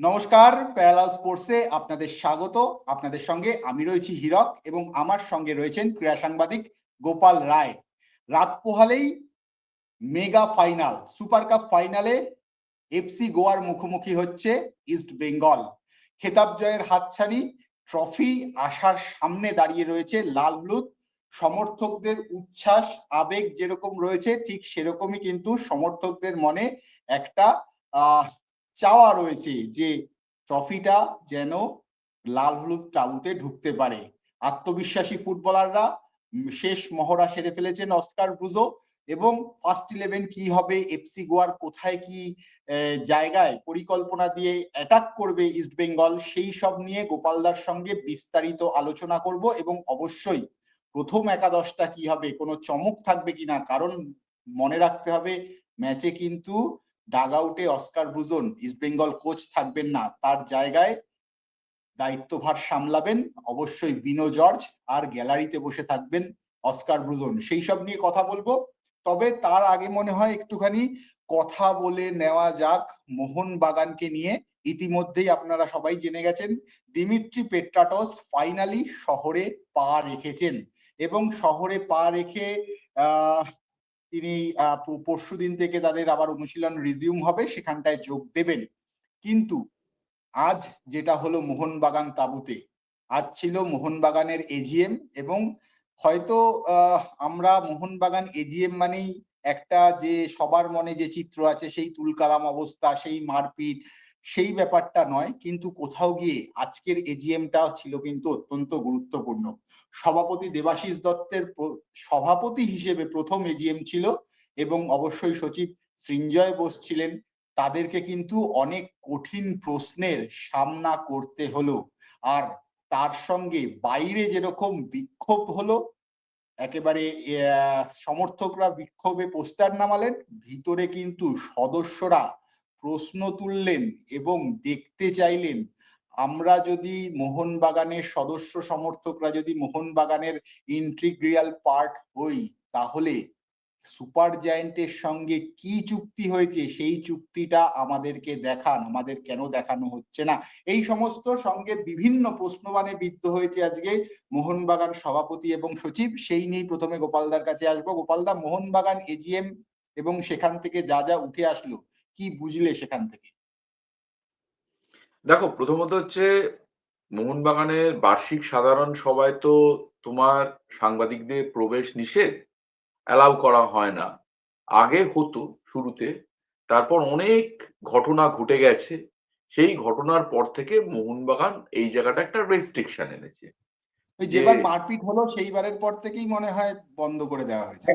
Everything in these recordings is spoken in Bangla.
নমস্কার, প্যারালাল স্পোর্টসে আপনাদের স্বাগত। আপনাদের সঙ্গে আমি রয়েছি হীরক এবং আমার সঙ্গে রয়েছেন ক্রীড়া সাংবাদিক গোপাল রায়। রাত পোহালেই মেগা ফাইনাল, সুপার কাপ ফাইনালে এফসি গোয়ার মুখোমুখি হচ্ছে ইস্ট বেঙ্গল। খেতাব জয়ের হাতছানি, ট্রফি আসার সামনে দাঁড়িয়ে রয়েছে লাল হলুদ। সমর্থকদের উচ্ছ্বাস, আবেগ যেরকম রয়েছে, ঠিক সেরকমই কিন্তু সমর্থকদের মনে একটা, আহ চাওয়া রয়েছে যে ট্রফিটা যেন লাল হলুদ তাঁবুতে ঢুকতে পারে। আত্মবিশ্বাসী ফুটবলাররা শেষ মহড়া সেরে ফেলেছেন অস্কার ব্রুজো এবং ফার্স্ট ইলেভেন কি হবে এফসি গোয়ার কোথায় কি জায়গায় পরিকল্পনা দিয়ে অ্যাটাক করবে ইস্ট বেঙ্গল সেই সব নিয়ে গোপালদার সঙ্গে বিস্তারিত আলোচনা করব এবং অবশ্যই প্রথম একাদশটা কি হবে, কোনো চমক থাকবে কিনা, কারণ মনে রাখতে হবে ম্যাচে কিন্তু ডাগ আউটে Oscar Bruzon East Bengal coach থাকবেন না। তার জায়গায় দায়িত্বভার সামলাবেন অবশ্যই বিনো জর্জ আর গ্যালারিতে বসে থাকবেন অস্কার ব্রুজন সেই সব নিয়ে কথা বলব। তবে তার আগে মনে হয় একটুখানি কথা বলে নেওয়া যাক মোহন বাগানকে নিয়ে। ইতিমধ্যেই আপনারা সবাই জেনে গেছেন, দিমিত্রি পেট্রাটস ফাইনালি শহরে পা রেখেছেন। এবং শহরে পা রেখে, আহ তিনি পরশু দিন থেকে তাদের আবার অনুশীলন রিজিউম হবে, সেখানটায় যোগ দেবেন। কিন্তু আজ যেটা হলো মোহনবাগান তাবুতে, আজ ছিল মোহনবাগানের এজিএম এবং হয়তো আমরা মোহনবাগান এজিএম মানেই একটা যে সবার মনে যে চিত্র আছে, সেই তুলকালাম অবস্থা, সেই মারপিট সেই ব্যাপারটা নয়, কিন্তু কোথাও গিয়ে আজকের এজিএমটা ছিল কিন্তু অত্যন্ত গুরুত্বপূর্ণ। সভাপতি দেবাশিস দত্তের সভাপতি হিসেবে প্রথম এজিএম ছিল এবং অবশ্যই সচিব সৃঞ্জয় বোস ছিলেন। তাদেরকে কিন্তু অনেক কঠিন প্রশ্নের সামনা করতে হলো। আর তার সঙ্গে বাইরে যেরকম বিক্ষোভ হলো, একেবারে সমর্থকরা বিক্ষোভে পোস্টার নামালেন, ভিতরে কিন্তু সদস্যরা প্রশ্ন তুললেন এবং দেখতে চাইলেন, আমরা যদি মোহনবাগানের সদস্য সমর্থকরা যদি মোহনবাগানের ইন্টিগ্রিয়াল পার্ট হই, তাহলে সুপার জায়েন্টের সঙ্গে কি চুক্তি হয়েছে, সেই চুক্তিটা আমাদেরকে দেখান, আমাদের কেন দেখানো হচ্ছে না? এই সমস্ত সঙ্গে বিভিন্ন প্রশ্নবানে বিদ্ধ হয়েছে আজকে মোহনবাগান সভাপতি এবং সচিব। সেই নিয়েই প্রথমে গোপালদার কাছে আসব। গোপালদা, মোহনবাগান এজিএম এবং সেখান থেকে যা যা উঠে আসলো কি বুঝলে সেখান থেকে? দেখো প্রথমত হচ্ছে মোহনবাগানের বার্ষিক সাধারণ সভায় তো তোমার সাংবাদিকদের প্রবেশ নিষেধ অ্যালাউ করা হয় না। আগে হতো শুরুতে তারপর অনেক ঘটনা ঘটে গেছে। সেই ঘটনার পর থেকে মোহনবাগান এই জায়গাটা একটা রেস্ট্রিকশন এনেছে। ওই যেবার মারপিট হলো সেইবারের পর থেকেই মনে হয় বন্ধ করে দেওয়া হয়েছে।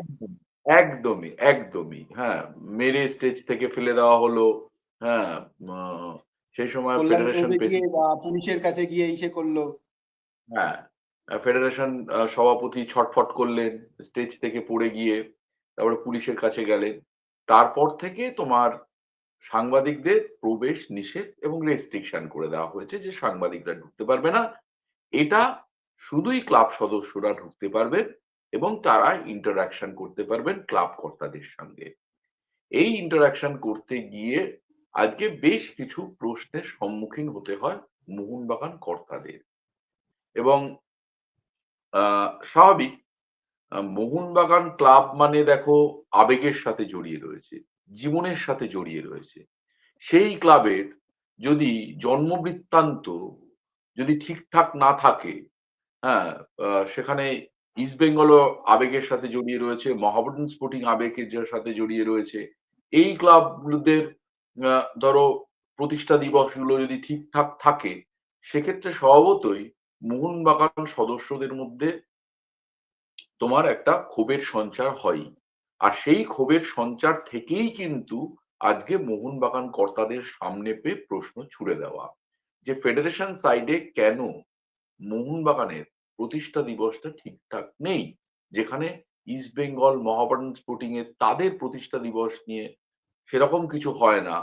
একদমই একদমই। হ্যাঁ মেরে স্টেজ থেকে ফেলে দেওয়া হলো। হ্যাঁ সেই সময় ফেডারেশন পুলিশের কাছে গিয়ে ইসে করল। হ্যাঁ ফেডারেশন সভাপতি ছটফট করলেন স্টেজ থেকে পড়ে গিয়ে তারপরে পুলিশের কাছে গেলেন। তারপর থেকে তোমার সাংবাদিকদের প্রবেশ নিষেধ এবং রেস্ট্রিকশন করে দেওয়া হয়েছে যে সাংবাদিকরা ঢুকতে পারবে না। এটা শুধুই ক্লাব সদস্যরা ঢুকতে পারবেন। এবং তারা ইন্টারাকশন করতে পারবেন ক্লাব কর্তাদের সঙ্গে। এই ইন্টারাকশন করতে গিয়ে আজকে বেশ কিছু প্রশ্নের সম্মুখীন হতে হয় মোহনবাগান কর্তাদের। এবং স্বাভাবিক মোহনবাগান ক্লাব মানে দেখো আবেগের সাথে জড়িয়ে রয়েছে, জীবনের সাথে জড়িয়ে রয়েছে। সেই ক্লাবের যদি জন্মবৃত্তান্ত যদি ঠিকঠাক না থাকে হ্যাঁ সেখানে ইস্ট বেঙ্গলও আবেগের সাথে জড়িয়ে রয়েছে মহাবডন স্পোর্টিং আবেগের সাথে জড়িয়ে রয়েছে। এই ক্লাবগুলোদের ধরো, প্রতিষ্ঠা দিবসগুলো যদি ঠিকঠাক থাকে, সেক্ষেত্রে স্বভাবতই মোহনবাগান সদস্যদের মধ্যে তোমার একটা ক্ষোভের সঞ্চার হয় আর সেই ক্ষোভের সঞ্চার থেকেই কিন্তু আজকে মোহনবাগান কর্তাদের সামনে পেয়ে প্রশ্ন ছুড়ে দেওয়া। যে ফেডারেশন সাইডে কেন মোহনবাগানের প্রতিষ্ঠা দিবসটা ঠিকঠাক নেই। যেখানে ইস্ট বেঙ্গল মহাবাডন স্পোর্টিং এর তাদের প্রতিষ্ঠা দিবস নিয়ে সেরকম কিছু হয় না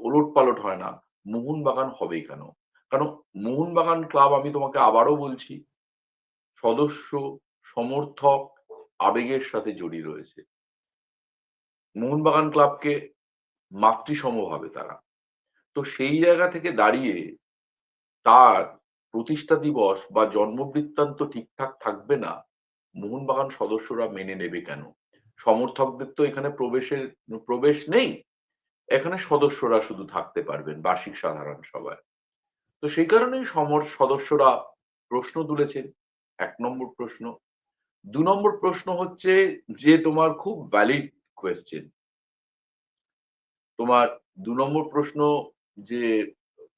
ওলট পালট হয় না। মোহনবাগান হবে কেন? কারণ মোহনবাগান ক্লাব আমি তোমাকে আবারও বলছি, সদস্য, সমর্থক, আবেগের সাথে জড়িয়ে রয়েছে। মোহনবাগান ক্লাবকে মাতৃসম ভাবে তারা। তো সেই জায়গা থেকে দাঁড়িয়ে তার প্রতিষ্ঠা দিবস বা জন্মবৃত্তান্ত ঠিকঠাক থাকবে না, মোহনবাগান সদস্যরা মেনে নেবে কেন? সমর্থকদের তো এখানে প্রবেশের, প্রবেশ নেই। এখানে সদস্যরা শুধু থাকতে পারবেন বার্ষিক সাধারণ সভায়। তো সেই কারণেই সমর, সদস্যরা প্রশ্ন তুলেছেন এক নম্বর প্রশ্ন। দু নম্বর প্রশ্ন হচ্ছে যে তোমার খুব ভ্যালিড কোয়েশ্চেন তোমার দু নম্বর প্রশ্ন যে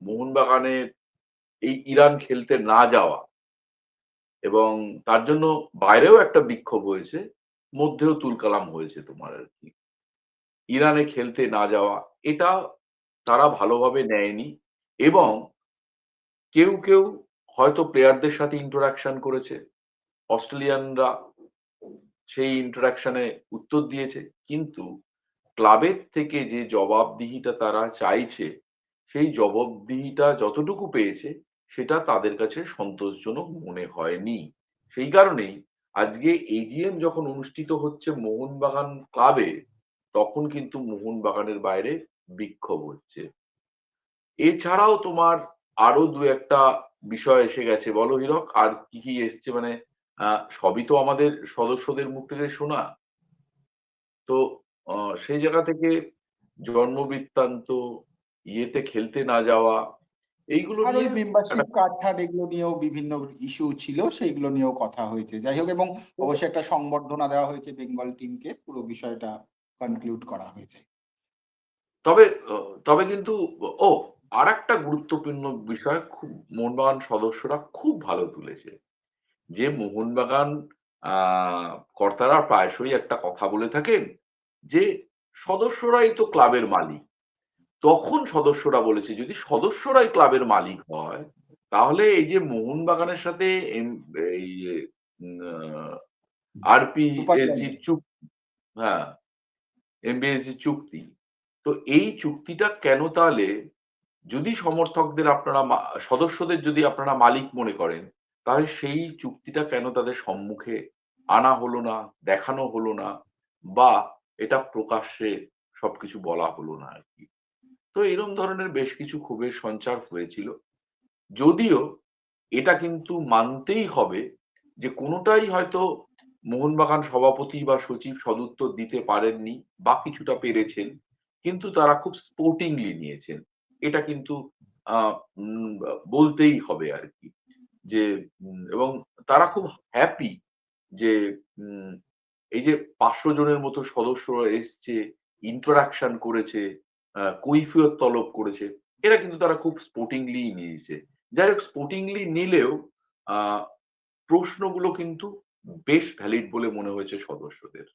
মোহনবাগানে এই ইরান খেলতে না যাওয়া এবং তার জন্য বাইরেও একটা বিক্ষোভ হয়েছে, মধ্যেও তুলকালাম হয়েছে তোমার আর কি। ইরানে খেলতে না যাওয়া, এটা তারা ভালোভাবে নেয়নি এবং কেউ কেউ হয়তো প্লেয়ারদের সাথে ইন্টারাকশন করেছে, অস্ট্রেলিয়ানরা সেই ইন্টারাকশনে উত্তর দিয়েছে, কিন্তু ক্লাবের থেকে যে জবাবদিহিটা তারা চাইছে, সেই জবাবদিহিটা যতটুকু পেয়েছে সেটা তাদের কাছে সন্তোষজনক মনে হয়নি। সেই কারণেই আজকে এজিএম যখন অনুষ্ঠিত হচ্ছে মোহনবাগান ক্লাবে তখন কিন্তু মোহনবাগানের বাইরে বিক্ষোভ হচ্ছে। এছাড়াও তোমার আরও দু একটা বিষয় এসে গেছে। বলো হীরক, আর কি কি এসছে? মানে সবই তো আমাদের সদস্যদের মুখ থেকে শোনা। তো সেই জায়গা থেকে জন্মবৃত্তান্ত, ইয়েতে খেলতে না যাওয়া এইগুলো আর ওই মেম্বারশিপ কার্ড টার্ড এগুলো নিয়েও বিভিন্ন ইস্যু ছিল সেইগুলো নিয়েও কথা হয়েছে। যাই হোক এবং অবশ্যই একটা সংবর্ধনা দেওয়া হয়েছে বেঙ্গল টিমকে পুরো বিষয়টা কনক্লুড করা হয়েছে। তবে তবে কিন্তু ও আর একটা গুরুত্বপূর্ণ বিষয় খুব মোহনবাগান সদস্যরা খুব ভালো তুলেছে। যে মোহনবাগান আহ কর্তারা প্রায়শই একটা কথা বলে থাকেন যে সদস্যরাই তো ক্লাবের মালিক। তখন সদস্যরা বলেছে যদি সদস্যরাই ক্লাবের মালিক হয় তাহলে এই যে মোহনবাগানের সাথে এই আরপি চুক্তি হ্যাঁ চুক্তি তো এই চুক্তিটা কেন তাহলে যদি সমর্থকদের আপনারা সদস্যদের যদি আপনারা মালিক মনে করেন তাহলে সেই চুক্তিটা কেন তাদের সম্মুখে আনা হলো না দেখানো হলো না বা এটা প্রকাশ্যে সবকিছু বলা হলো না আর কি? তো এরকম ধরনের বেশ কিছু ক্ষোভের সঞ্চার হয়েছিল। যদিও এটা কিন্তু মানতেই হবে যে কোনোটাই হয়তো মোহনবাগান সভাপতি বা সচিব সদুত্তর দিতে পারেননি বা কিছুটা পেরেছেন, কিন্তু তারা খুব স্পোর্টিংলি নিয়েছেন। এটা কিন্তু বলতেই হবে আর কি। যে এবং তারা খুব হ্যাপি যে এই যে পাঁচশো জনের মতো সদস্যরা এসছে ইন্টারাকশন করেছে কৈফিয়ত তলব করেছে। এরা কিন্তু তারা খুব স্পোর্টিংলি নিয়েছে। যাই হোক স্পোর্টিংলি নিলেও প্রশ্নগুলো কিন্তু বেশ ভ্যালিড বলে মনে হয়েছে সদস্যদের।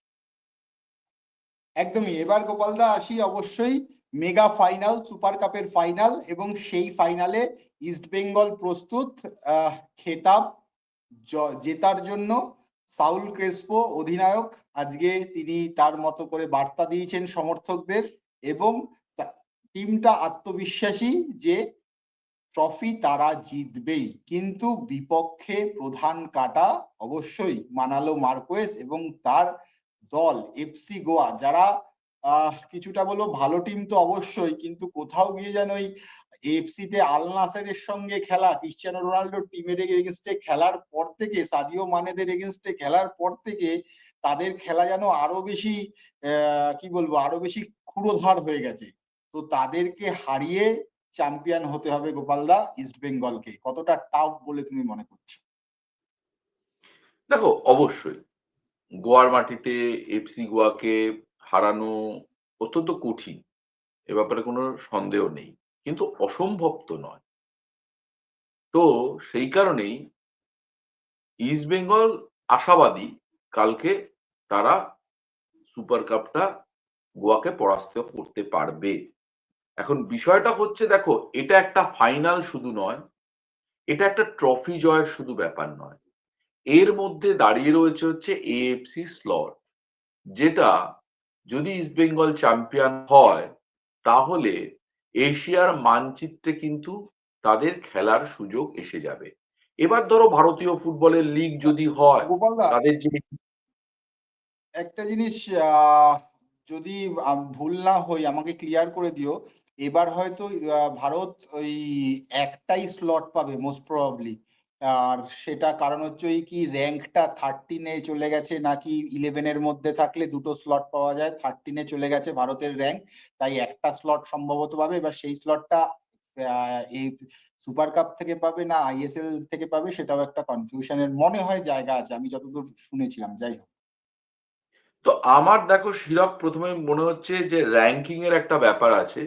একদমই। এবার গোপালদা আসি অবশ্যই মেগা ফাইনাল, সুপার কাপের ফাইনাল এবং সেই ফাইনালে ইস্ট বেঙ্গল প্রস্তুত। খেতাব জেতার জন্য সাউল ক্রেসপো অধিনায়ক। আজকে তিনি তার মতো করে বার্তা দিয়েছেন সমর্থকদের এবং টিমটা আত্মবিশ্বাসী যে ট্রফি তারা জিতবেই। কিন্তু বিপক্ষে প্রধান কাটা অবশ্যই মানালো মার্কোয়েস এবং তার দল এফসি গোয়া, যারা কিছুটা বলো ভালো টিম তো অবশ্যই, কিন্তু কোথাও গিয়ে যেন ওই এফসি তে আল নাসেরের সঙ্গে খেলা, ক্রিশ্চিয়ানো রোনাল্ডো টিমের এগেনস্টে খেলার পর থেকে, সাদিও মানেদের এগেনস্টে খেলার পর থেকে, তাদের খেলা যেন আরও বেশি কি বলব, আরও বেশি ক্ষুরোধার হয়ে গেছে। তো তাদেরকে হারিয়ে চ্যাম্পিয়ন হতে হবে গোপালদা ইস্ট বেঙ্গলকে কতটা টাফ বলে তুমি মনে করছ? দেখো, অবশ্যই। গোয়ার মাটিতে এফসি গোয়াকে হারানো অত্যন্ত কঠিন, এ ব্যাপারে কোনো সন্দেহ নেই। কিন্তু অসম্ভব তো নয়। তো সেই কারণেই ইস্ট বেঙ্গল আশাবাদী কালকে তারা সুপার কাপটা গোয়াকে পরাস্ত করতে পারবে। এখন বিষয়টা হচ্ছে দেখো এটা একটা ফাইনাল শুধু নয় এটা একটা ট্রফি জয়ের শুধু ব্যাপার নয়। এর মধ্যে দাঁড়িয়ে রয়েছে হচ্ছে এএফসি স্লট যেটা যদি ইস্ট বেঙ্গল চ্যাম্পিয়ন হয় তাহলে এশিয়ার মানচিত্রে কিন্তু তাদের খেলার সুযোগ এসে যাবে। এবার ধরো ভারতীয় ফুটবলের লিগ যদি হয় তাদের যে একটা জিনিস আহ, যদি ভুল না হই আমাকে ক্লিয়ার করে দিও। এবার হয়তো ভারত ওই একটাই স্লট পাবে মোস্ট প্রবাবলি আর সেটা কারণ হচ্ছে ওই কি র্যাঙ্কটা থার্টিনে চলে গেছে নাকি ইলেভেনের মধ্যে থাকলে দুটো স্লট পাওয়া যায়। থার্টিনে চলে গেছে ভারতের র্যাঙ্ক তাই একটা স্লট সম্ভবত পাবে। এবার সেই স্লটটা এই সুপার কাপ থেকে পাবে না আইএসএল থেকে পাবে সেটাও একটা কনফিউশনের মনে হয় জায়গা আছে। আমি যতদূর শুনেছিলাম, যাই হোক। তো আমার দেখো, শিরক প্রথমে মনে হচ্ছে যে র্যাঙ্কিং এর একটা ব্যাপার আছে।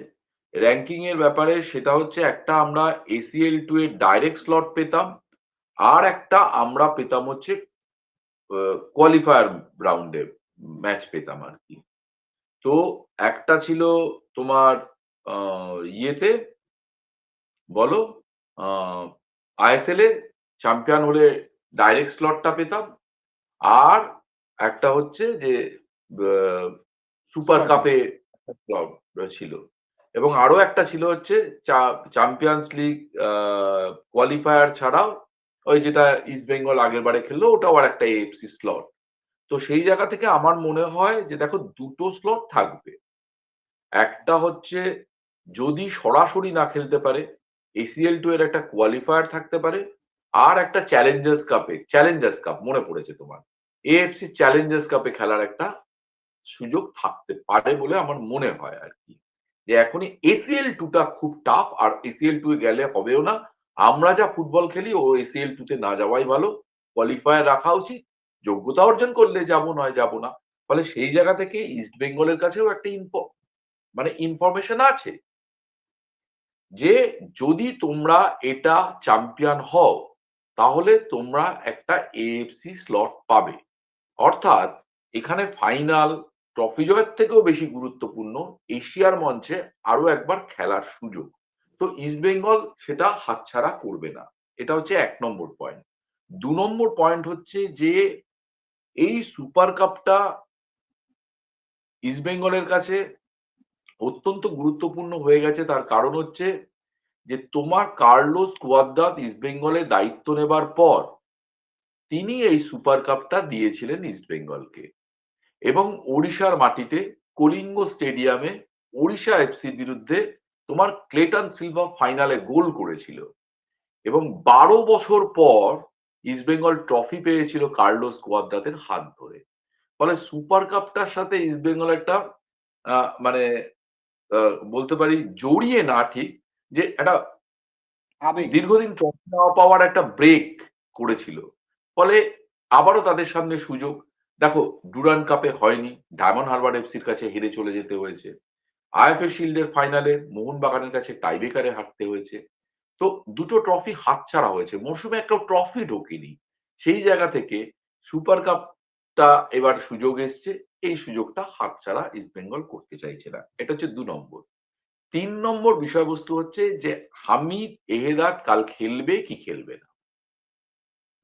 র্যাঙ্কিং এর ব্যাপারে সেটা হচ্ছে একটা আমরা এসিএল টু এর ডাইরেক্ট স্লট পেতাম আর একটা আমরা পেতাম হচ্ছে কোয়ালিফায়ার রাউন্ডে ম্যাচ পেতাম আর কি। তো একটা ছিল তোমার ইয়েতে বলো আইএসএল এ চ্যাম্পিয়ন হলে ডাইরেক্ট স্লটটা পেতাম আর একটা হচ্ছে যে সুপার কাপে ছিল। এবং আরও একটা ছিল হচ্ছে চ্যাম্পিয়ন্স লিগ কোয়ালিফায়ার ছাড়াও ওই যেটা ইস্ট বেঙ্গল আগের বারে খেললো, ওটাও আর একটা এফসি স্লট তো সেই জায়গা থেকে আমার মনে হয় যে দেখো দুটো স্লট থাকবে। একটা হচ্ছে যদি সরাসরি না খেলতে পারে এসিএল টু এর একটা কোয়ালিফায়ার থাকতে পারে, আর একটা চ্যালেঞ্জার্স কাপে চ্যালেঞ্জার্স কাপ মনে পড়েছে তোমার। এএফসি চ্যালেঞ্জার্স কাপে খেলার একটা সুযোগ থাকতে পারে বলে আমার মনে হয় আর কি। যে এখনই এসিএল টুটা খুব টাফ আর এসিএল টু গেলে হবেও না। আমরা যা ফুটবল খেলি, ও এসিএল টুতে না যাওয়াই ভালো। কোয়ালিফায়ার রাখা উচিত। যোগ্যতা অর্জন করলে যাব নয় যাব না। ফলে সেই জায়গা থেকে ইস্ট বেঙ্গলের কাছেও একটা ইনফো মানে ইনফরমেশন আছে। যে যদি তোমরা এটা চ্যাম্পিয়ন হও, তাহলে তোমরা একটা এএফসি স্লট পাবে। অর্থাৎ এখানে ফাইনাল ট্রফি জয়ের থেকেও বেশি গুরুত্বপূর্ণ এশিয়ার মঞ্চে আরও একবার খেলার সুযোগ। তো ইস্ট বেঙ্গল সেটা হাতছাড়া করবে না। এটা হচ্ছে এক নম্বর পয়েন্ট দু নম্বর পয়েন্ট হচ্ছে যে, এই সুপার কাপটা ইস্ট বেঙ্গলের কাছে অত্যন্ত গুরুত্বপূর্ণ হয়ে গেছে। তার কারণ হচ্ছে যে, তোমার কার্লোস কুয়াদ্রাত ইস্ট বেঙ্গলে দায়িত্ব নেবার পর তিনি এই সুপার কাপটা দিয়েছিলেন ইস্ট বেঙ্গলকে। এবং ওড়িশার মাটিতে কলিঙ্গ স্টেডিয়ামে ওড়িশা এফসির বিরুদ্ধে তোমার ক্লেটন সিলভা ফাইনালে গোল করেছিল। এবং বারো বছর পর ইস্ট বেঙ্গল ট্রফি পেয়েছিল কার্লোস কুয়াদ্রাতের হাত ধরে। ফলে সুপার কাপটার সাথে ইস্ট বেঙ্গল একটা আহ, মানে বলতে পারি জড়িয়ে না ঠিক যে একটা দীর্ঘদিন ট্রফি না পাওয়ার একটা ব্রেক করেছিল। ফলে আবারও তাদের সামনে সুযোগ দেখো ডুরান কাপে হয়নি। ডায়মন্ড হারবার এফসির কাছে হেরে চলে যেতে হয়েছে। আইএফএ শিল্ডের ফাইনালে মোহনবাগানের কাছে টাইবেকারে হারতে হয়েছে। তো দুটো ট্রফি হাতছাড়া হয়েছে। মরশুমে একটা ট্রফি ঢোকেনি। সেই জায়গা থেকে সুপার কাপটা এবার সুযোগ এসছে। এই সুযোগটা হাতছাড়া ইস্ট বেঙ্গল করতে চাইছে না। এটা হচ্ছে দু নম্বর। তিন নম্বর বিষয়বস্তু হচ্ছে যে হামিদ এহেদাত কাল খেলবে কি খেলবে না?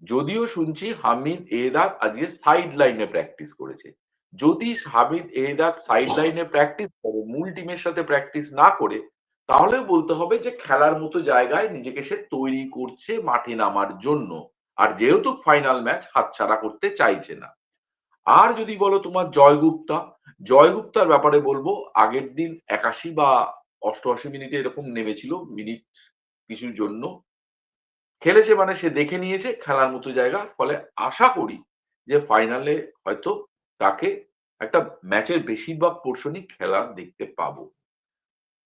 যদিও শুনছি হামিদ এহেদাত আজকে সাইড লাইনে প্র্যাকটিস করেছে। যদি হামিদ এহেদাত সাইড লাইনে প্র্যাকটিস করে, মূল টিমের সাথে প্র্যাকটিস না করে তাহলে বলতে হবে যে খেলার মতো জায়গায় নিজেকে সে তৈরি করছে মাঠে নামার জন্য। আর যেহেতু ফাইনাল ম্যাচ হাতছাড়া করতে চাইছে না। আর যদি বলো তোমার জয়গুপ্তা, জয়গুপ্তার ব্যাপারে বলব, আগের দিন একাশি বা অষ্টআশি মিনিটে এরকম নেমেছিল মিনিট কিছুর জন্য। খেলেছে মানে সে দেখে নিয়েছে, খেলার মতো জায়গা। ফলে আশা করি যে ফাইনালে হয়তো তাকে একটা ম্যাচের বেশিরভাগ পোর্শনই খেলা দেখতে পাবো।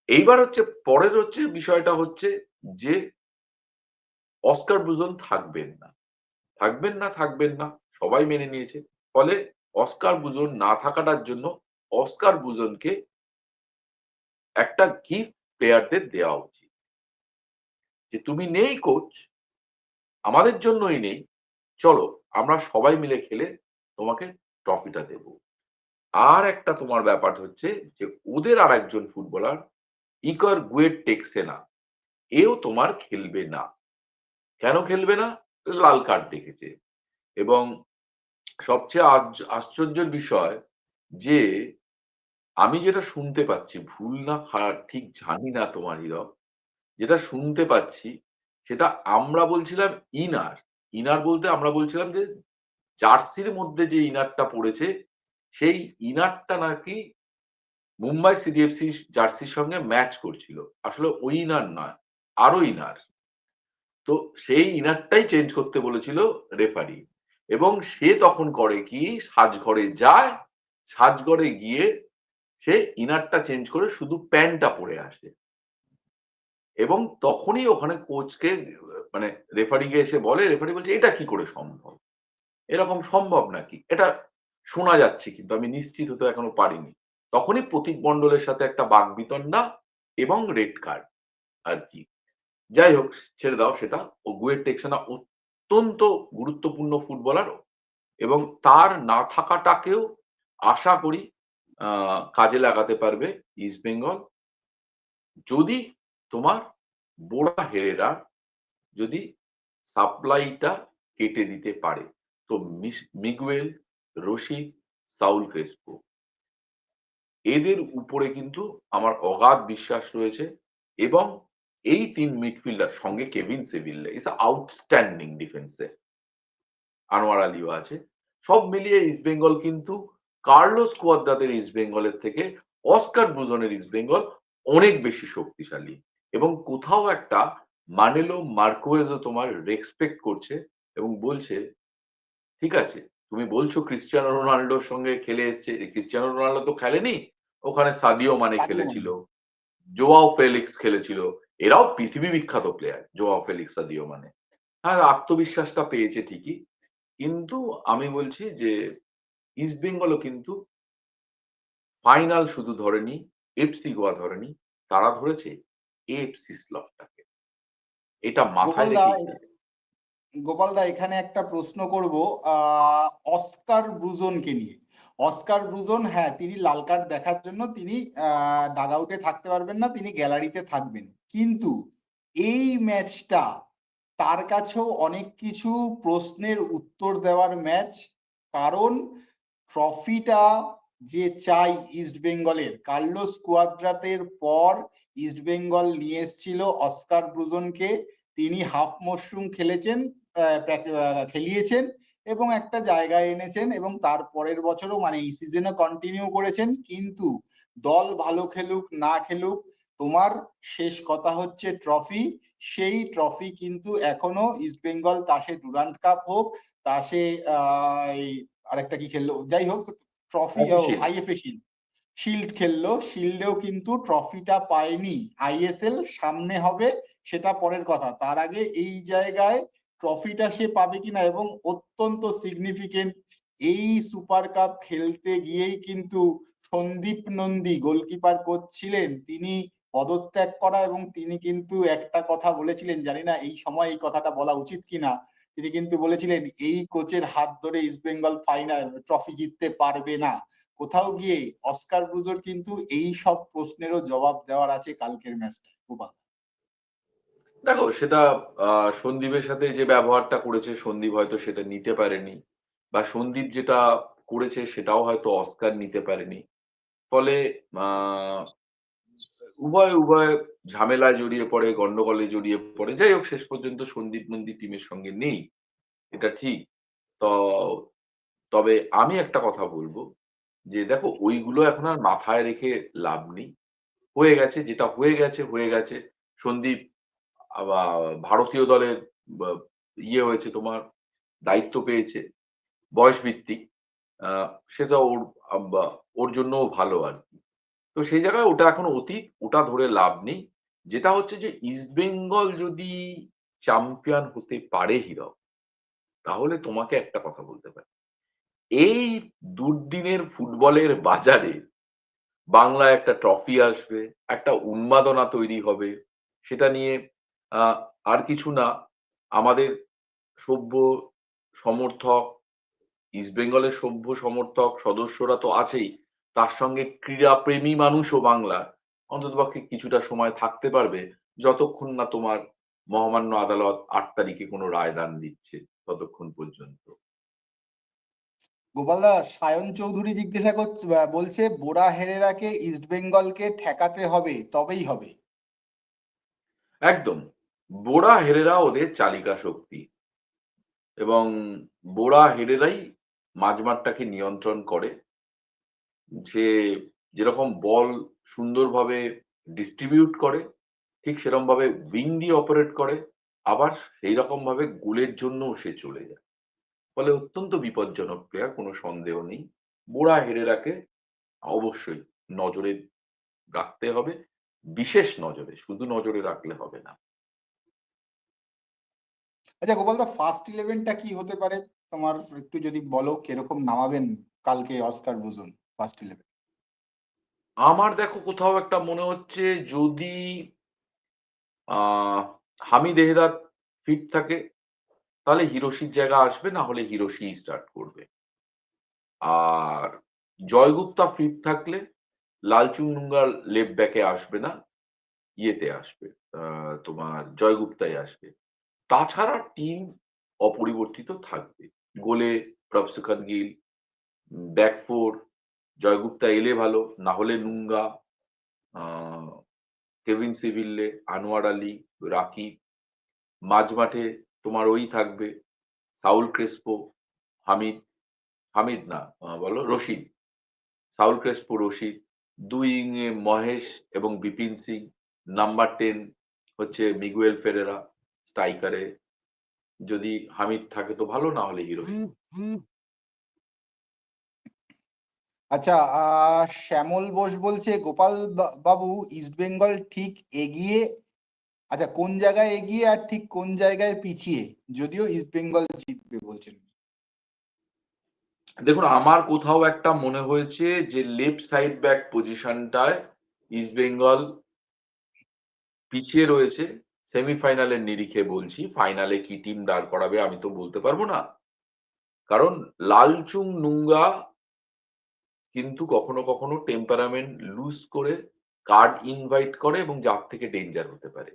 এইবার হচ্ছে, পরের হচ্ছে বিষয়টা হচ্ছে যে অস্কার ব্রুজন থাকবেন না। থাকবেন না থাকবেন না, সবাই মেনে নিয়েছে। ফলে অস্কার বুজন না থাকাটার জন্য অস্কার বুজনকে একটা গিফট প্লেয়ারদের দেওয়া উচিত। যে তুমি নেই কোচ আমাদের জন্যই নেই। চলো, আমরা সবাই মিলে খেলে তোমাকে ট্রফিটা দেব। আর একটা তোমার ব্যাপার হচ্ছে যে, ওদের আর একজন ফুটবলার ইকর গুয়েট টেক্সেনা এও তোমার খেলবে না। কেন খেলবে না? লাল কার্ড দেখেছে। এবং সবচেয়ে আশ্চর্যের বিষয় যে, আমি যেটা শুনতে পাচ্ছি, ভুল না, খারাপ, ঠিক জানি না তোমার হীরক যেটা শুনতে পাচ্ছি সেটা আমরা বলছিলাম ইনার ইনার বলতে আমরা বলছিলাম যে, জার্সির মধ্যে যে ইনারটা পড়েছে, সেই ইনারটা নাকি মুম্বাই সিডিএফসি জার্সির সঙ্গে ম্যাচ করছিল। আসলে ওই ইনার নয় আরও ইনার তো সেই ইনারটাই চেঞ্জ করতে বলেছিল রেফারি এবং সে তখন করে কি, সাজঘরে যায়, সাজঘরে গিয়ে সে ইনারটা চেঞ্জ করে শুধু প্যান্টটা পরে আসে। এবং তখনই ওখানে কোচকে মানে রেফারিকে এসে বলে রেফারি বলছে, এটা কি করে সম্ভব? এরকম সম্ভব নাকি? এটা শোনা যাচ্ছে কিন্তু, আমি নিশ্চিত হতে এখনও পারিনি। তখনই প্রতীক মণ্ডলের সাথে একটা বাগবিতণ্ডা এবং রেড কার্ড আর কি যাই হোক, ছেড়ে দাও সেটা। ও গুয়ের টেকসানা অত্যন্ত গুরুত্বপূর্ণ ফুটবলার এবং তার না থাকাটাকেও আশা করি কাজে লাগাতে পারবে ইস্ট বেঙ্গল যদি তোমার বোড়া হেরেরা যদি সাপ্লাইটা কেটে দিতে পারে, তো মিগুয়েল, রশিদ, সাউল ক্রেসপো। এদের উপরে কিন্তু আমার অগাধ বিশ্বাস রয়েছে এবং এই তিন মিডফিল্ডার সঙ্গে কেভিন সেভিল্লা ইস আউটস্ট্যান্ডিং ডিফেন্সে আনোয়ার আলীও আছে। সব মিলিয়ে ইস্ট বেঙ্গল কিন্তু কার্লোস কোয়াদ্রাতের ইস্ট বেঙ্গলের থেকে অস্কার ব্রুজনের ইস্ট বেঙ্গল অনেক বেশি শক্তিশালী। এবং কোথাও একটা মানেলো মার্কোয়েজও তোমার রেসপেক্ট করছে এবং বলছে ঠিক আছে তুমি বলছো ক্রিশ্চিয়ানো রোনাল্ডোর সঙ্গে খেলে এসছে ক্রিশ্চিয়ানো রোনাল্ডো তো খেলেনি ওখানে সাদিও মানে খেলেছিল জোয়াও ফেলিক্স খেলেছিল এরাও পৃথিবী বিখ্যাত player Joao Felix Sadio Mane হ্যাঁ আত্মবিশ্বাসটা পেয়েছে ঠিকই কিন্তু আমি বলছি যে ইস্ট বেঙ্গলও কিন্তু ফাইনাল শুধু ধরেনি এফসি গোয়া ধরেনি তারা ধরেছে এটা মাথায় এখানে একটা প্রশ্ন করব অস্কার ব্রুজনকে নিয়ে। অস্কার ব্রুজন হ্যাঁ তিনি লাল কার্ড দেখার জন্য তিনি ডাগ আউটে থাকতে পারবেন না তিনি গ্যালারিতে থাকবেন। কিন্তু এই ম্যাচটা তার কাছেও অনেক কিছু প্রশ্নের উত্তর দেওয়ার ম্যাচ কারণ ট্রফিটা যে চাই ইস্ট বেঙ্গলের কার্লোস কুয়াদ্রাতের পর ইস্ট বেঙ্গল নিয়ে এসেছিল অস্কার ব্রুজনকে। তিনি হাফ মরশুম খেলেছেন খেলিয়েছেন এবং একটা জায়গায় এনেছেন এবং তার পরের বছরও মানে এই সিজনে কন্টিনিউ করেছেন। কিন্তু দল ভালো খেলুক না খেলুক তোমার শেষ কথা হচ্ছে ট্রফি সেই ট্রফি কিন্তু এখনও ইস্ট বেঙ্গল তাসে ডুরান্ট কাপ হোক তাসে আহ আরেকটা কি খেললো? যাই হোক ট্রফি। আইএফএ শিল্ড শিল্ড খেললো শিল্ডেও কিন্তু ট্রফিটা পায়নি আইএসএল সামনে হবে সেটা পরের কথা। তার আগে এই জায়গায় ট্রফিটা সে পাবে কিনা এবং অত্যন্ত সিগনিফিকেন্ট এই সুপার কাপ খেলতে গিয়েই কিন্তু সন্দীপ নন্দী গোলকিপার কোচ ছিলেন, তিনি পদত্যাগ করা এবং তিনি কিন্তু একটা কথা বলেছিলেন, জানি না এই সময় এই কথাটা বলা উচিত কিনা, তিনি কিন্তু বলেছিলেন, এই কোচের হাত ধরে ইস্ট বেঙ্গল ফাইনাল ট্রফি জিততে পারবে না। কোথাও গিয়ে অস্কার ব্রুজোর কিন্তু এই সব প্রশ্নেরও জবাব দেওয়ার আছে কালকের ম্যাচটা গোপাল। দেখো, সেটা সন্দীপের সাথে যে ব্যবহারটা করেছে, সন্দীপ হয়তো সেটা নিতে পারেনি বা সন্দীপ যেটা করেছে সেটাও হয়তো অস্কার নিতে পারেনি। ফলে উভয় উভয় ঝামেলায় জড়িয়ে পড়ে গন্ডগোলে জড়িয়ে পড়ে, যাই হোক, শেষ পর্যন্ত সন্দীপ নন্দী টিমের সঙ্গে নেই, এটা ঠিক। তো, তবে আমি একটা কথা বলব যে দেখো ওইগুলো এখন আর মাথায় রেখে লাভ নেই। হয়ে গেছে, যেটা হয়ে গেছে হয়ে গেছে। সন্দীপ ভারতীয় দলের ইয়ে হয়েছে তোমার, দায়িত্ব পেয়েছে বয়স ভিত্তিক সেটা ওর ওর জন্যও ভালো আর কি। তো সেই জায়গায় ওটা এখন অতীত, ওটা ধরে লাভ নেই। যেটা হচ্ছে যে ইস্ট বেঙ্গল যদি চ্যাম্পিয়ন হতে পারে হিরক, তাহলে তোমাকে একটা কথা বলতে পারি। এই দুর্দিনের ফুটবলের বাজারে বাংলায় একটা ট্রফি আসবে, একটা উন্মাদনা তৈরি হবে, সেটা নিয়ে আর কিছু না, আমাদের সভ্য সমর্থক, ইস্ট বেঙ্গলের সভ্য সমর্থক সদস্যরা তো আছেই, তার সঙ্গে ক্রীড়াপ্রেমী মানুষও বাংলার অন্ততপক্ষে কিছুটা সময় থাকতে পারবে, যতক্ষণ না তোমার মহামান্য আদালত আট তারিখে কোনো রায়দান দিচ্ছে, ততক্ষণ পর্যন্ত। গোপালদা সায়ন চৌধুরী জিজ্ঞাসা করছে বলছে, বোরা হেরেরাকে ইস্ট বেঙ্গলকে ঠেকাতে হবে, তবেই হবে। একদম। বোরা হেরেরা ওদের চালিকা শক্তি। এবং বোরা হেরেরাই মাঝমাঠটাকে নিয়ন্ত্রণ করে। যে যেরকম বল সুন্দরভাবে ডিস্ট্রিবিউট করে, ঠিক সেরকম ভাবে উইং দিয়ে অপারেট করে, আবার সেই রকম ভাবে গোলের জন্যও সে চলে যায়। ফলে অত্যন্ত বিপজ্জনক প্লেয়ার কোনো সন্দেহ নেই। বোড়া হেরেরাকে অবশ্যই নজরে রাখতে হবে বিশেষ নজরে শুধু নজরে রাখলে হবে না। আচ্ছা গোপাল দা ফার্স্ট ইলেভেনটা কি হতে পারে? তোমার একটু যদি বলো কীরকম নামাবেন কালকে অস্কার বুঝুন ফার্স্ট ইলেভেন আমার দেখো কোথাও একটা মনে হচ্ছে যদি আহ হামিদ এহরাত ফিট থাকে তাহলে হিরোশির জায়গা আসবে, না হলে হিরোশি স্টার্ট করবে। আর জয়গুপ্তা ফিট থাকলে লালচুং নুঙ্গা লেফট ব্যাকে আসবে না, ইয়েতে আসবে তোমার জয়গুপ্তাই আসবে। তাছাড়া টিম অপরিবর্তিত থাকবে। গোলে প্রফসুখান গিল ব্যাক ফোর জয়গুপ্তা এলে ভালো, না হলে নুঙ্গা কেভিন সিভিল্লে, আনোয়ার আলী, রাকিব, মাঝমাঠে তোমার ওই থাকবে। সাউল ক্রেসপো, হামিদ হামিদ না বলো, রশিদ। Saul Crespo, Rashid. দুই ইংয়ে মহেশ এবং বিপিন সিং। নাম্বার টেন হচ্ছে মিগুয়েল ফেরেরা, স্ট্রাইকারে। যদি হামিদ থাকে তো ভালো, না হলে হিরো। আচ্ছা শ্যামল বোস বলছে, গোপাল বাবু, ইস্ট বেঙ্গল ঠিক এগিয়ে আচ্ছা কোন জায়গায় এগিয়ে আর ঠিক কোন জায়গায় পিছিয়ে? যদিও ইস্ট বেঙ্গল জিতবে বলছেন। দেখুন, আমার কোথাও একটা মনে হয়েছে যে লেফট সাইড ব্যাক পজিশনটায় ইস্ট বেঙ্গল পিছিয়ে রয়েছে। সেমিফাইনালের নিরিখে বলছি ফাইনালে কি টিম দাঁড় করাবে আমি তো বলতে পারব না। কারণ লালচুং নুঙ্গা কিন্তু কখনো কখনো টেম্পারামেন্ট লুজ করে কার্ড ইনভাইট করে এবং যার থেকে ডেঞ্জার হতে পারে।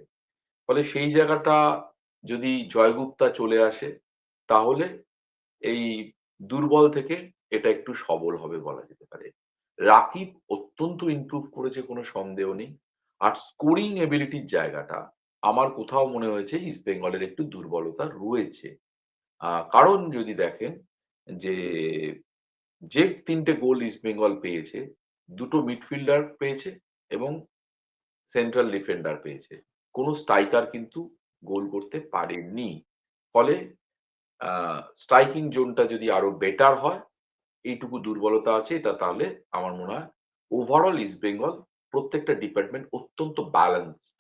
ফলে সেই জায়গাটা যদি জয়গুপ্তা চলে আসে, তাহলে এই দুর্বল থেকে এটা একটু সবল হবে বলা যেতে পারে। রাকিব অত্যন্ত ইমপ্রুভ করেছে কোনো সন্দেহ নেই। আর স্কোরিং এবিলিটির জায়গাটা আমার কোথাও মনে হয়েছে ইস্ট বেঙ্গলের একটু দুর্বলতা রয়েছে। কারণ যদি দেখেন যে যে তিনটে গোল ইস্ট বেঙ্গল পেয়েছে, দুটো মিডফিল্ডার পেয়েছে এবং সেন্ট্রাল ডিফেন্ডার পেয়েছে। কোনো স্ট্রাইকার কিন্তু গোল করতে পারেননি। ফলে স্ট্রাইকিং জোনটা যদি আরও বেটার হয়, এইটুকু দুর্বলতা আছে, এটা তাহলে আমার মনে হয় ওভারঅল ইস্ট বেঙ্গল প্রত্যেকটা ডিপার্টমেন্ট অত্যন্ত ব্যালেন্সড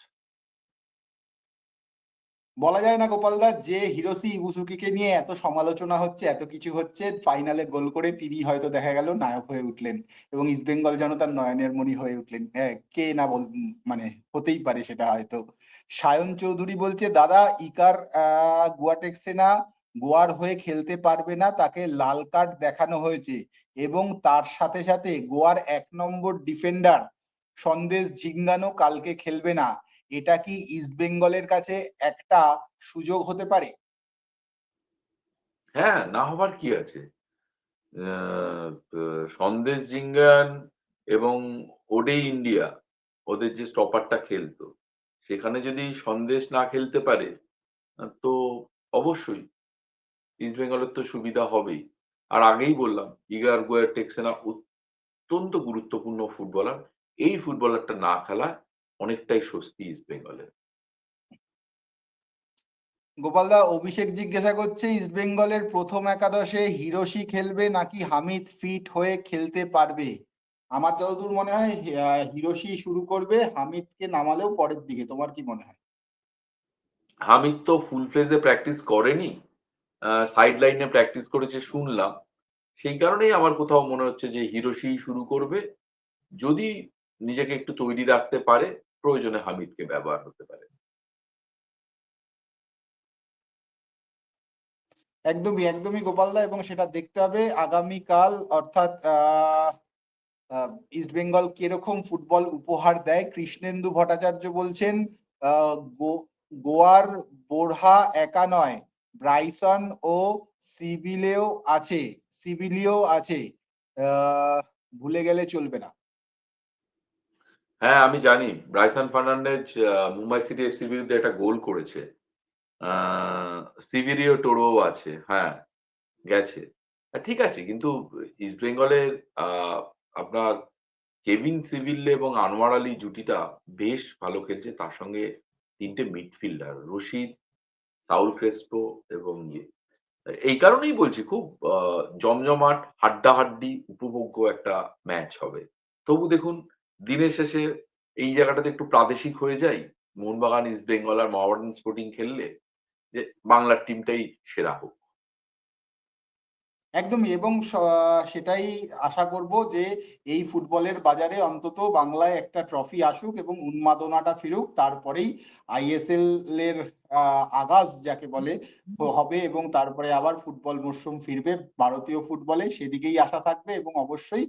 বলা যায় না গোপাল দা, যে হিরোসি ইবুসুকিকে নিয়ে এত সমালোচনা হচ্ছে, এত কিছু হচ্ছে ফাইনালে গোল করে তিনি হয়তো দেখা গেল নায়ক হয়ে উঠলেন এবং ইস্ট বেঙ্গল জনতার নয়নের মণি হয়ে উঠলেন। হ্যাঁ কে না বল মানে হতেই পারে সেটা হয়তো। সায়ন চৌধুরী বলছে, দাদা, ইকার, আহ, গুয়াটেক্সেনা গোয়ার হয়ে খেলতে পারবে না, তাকে লাল কার্ড দেখানো হয়েছে এবং তার সাথে সাথে গোয়ার এক নম্বর ডিফেন্ডার সন্দেশ ঝিঙ্গানো কালকে খেলবে না। এটা কি ইস্ট বেঙ্গলের কাছে একটা সুযোগ হতে পারে? হ্যাঁ না হবার কি আছে? সন্দেশ জিঙ্গান এবং ওডে ইন্ডিয়া, ওদের যে স্টপারটা খেলতো, সেখানে যদি সন্দেশ না খেলতে পারে তো অবশ্যই ইস্ট বেঙ্গলের তো সুবিধা হবেই। আর আগেই বললাম ইগার গোয়ার টেক্সেনা অত্যন্ত গুরুত্বপূর্ণ ফুটবলার। এই ফুটবলারটা না খেলা অনেকটাই স্বস্তি ইস্ট বেঙ্গলের গোপাল দা অভিষেক জিজ্ঞাসা করছে ইস্ট বেঙ্গলের প্রথম একাদশে হিরোশি খেলবে নাকি হামিদ ফিট হয়ে খেলতে পারবে? আমার যতদূর মনে হয় হিরোশি শুরু করবে হামিদকে নামালেও পরের দিকে। তোমার কি মনে হয়? হামিদ তো ফুল ফ্লেজে প্র্যাকটিস করেনি। সাইড লাইনে প্র্যাকটিস করেছে শুনলাম। সেই কারণেই আমার কোথাও মনে হচ্ছে যে হিরোশি শুরু করবে। যদি নিজেকে একটু তৈরি রাখতে পারে প্রয়োজনে হামিদকে ব্যবহার হতে পারে। একদমই একদমই গোপালদা এবং সেটা দেখতে হবে আগামীকাল অর্থাৎ ইস্ট বেঙ্গল কীরকম ফুটবল উপহার দেয়। কৃষ্ণেন্দু ভট্টাচার্য বলছেন গোয়ার বোরহা একা নয়, ব্রাইসন ও সিবিলেও আছে সিবিলিও আছে। ভুলে গেলে চলবে না। হ্যাঁ আমি জানি। ব্রাইসন ফার্নান্ডেজ মুম্বাই সিটি এফসির বিরুদ্ধে একটা গোল করেছে। সিভিরিও টোরো আছে হ্যাঁ গেছে। ঠিক আছে, কিন্তু ইস্ট বেঙ্গলের আপনার কেভিন সিভিল্লে এবং আনোয়ার আলী জুটিটা বেশ ভালো খেলছে। তার সঙ্গে তিনটে মিডফিল্ডার, রশিদ, সাউল ক্রেসপো এবং ইয়ে। এই কারণেই বলছি, খুব জমজমাট, হাড্ডাহাড্ডি, উপভোগ্য একটা ম্যাচ হবে। তবু দেখুন দিনের শেষে এই জায়গাটাতে একটু প্রাদেশিক হয়ে যায় মোহনবাগান ইস্ট বেঙ্গল আর মোহামেডান স্পোর্টিং খেললে যে বাংলার টিমটাই সেরা হোক। একদমই এবং সেটাই আশা করব যে এই ফুটবলের বাজারে অন্তত বাংলায় একটা ট্রফি আসুক এবং উন্মাদনাটা ফিরুক, তারপরেই আইএসএল এর আগাজ যাকে বলে, হবে এবং তারপরে আবার ফুটবল মরশুম ফিরবে, ভারতীয় ফুটবলে সেদিকেই আশা থাকবে এবং অবশ্যই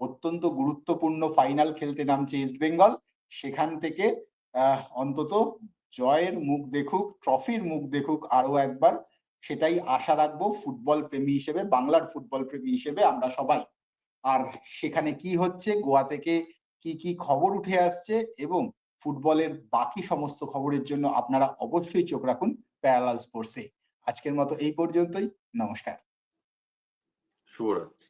অত্যন্ত গুরুত্বপূর্ণ ফাইনাল খেলতে নামছে ইস্ট বেঙ্গল সেখান থেকে অন্তত জয়ের মুখ দেখুক ট্রফির মুখ দেখুক আরও একবার, সেটাই আশা রাখব ফুটবল প্রেমী হিসেবে, বাংলার ফুটবল প্রেমী হিসেবে আমরা সবাই। আর সেখানে কি হচ্ছে, গোয়া থেকে কি কি খবর উঠে আসছে এবং ফুটবলের বাকি সমস্ত খবরের জন্য আপনারা অবশ্যই চোখ রাখুন প্যারালাল স্পোর্টসে আজকের মতো এই পর্যন্তই, নমস্কার। শুভরাত্রি।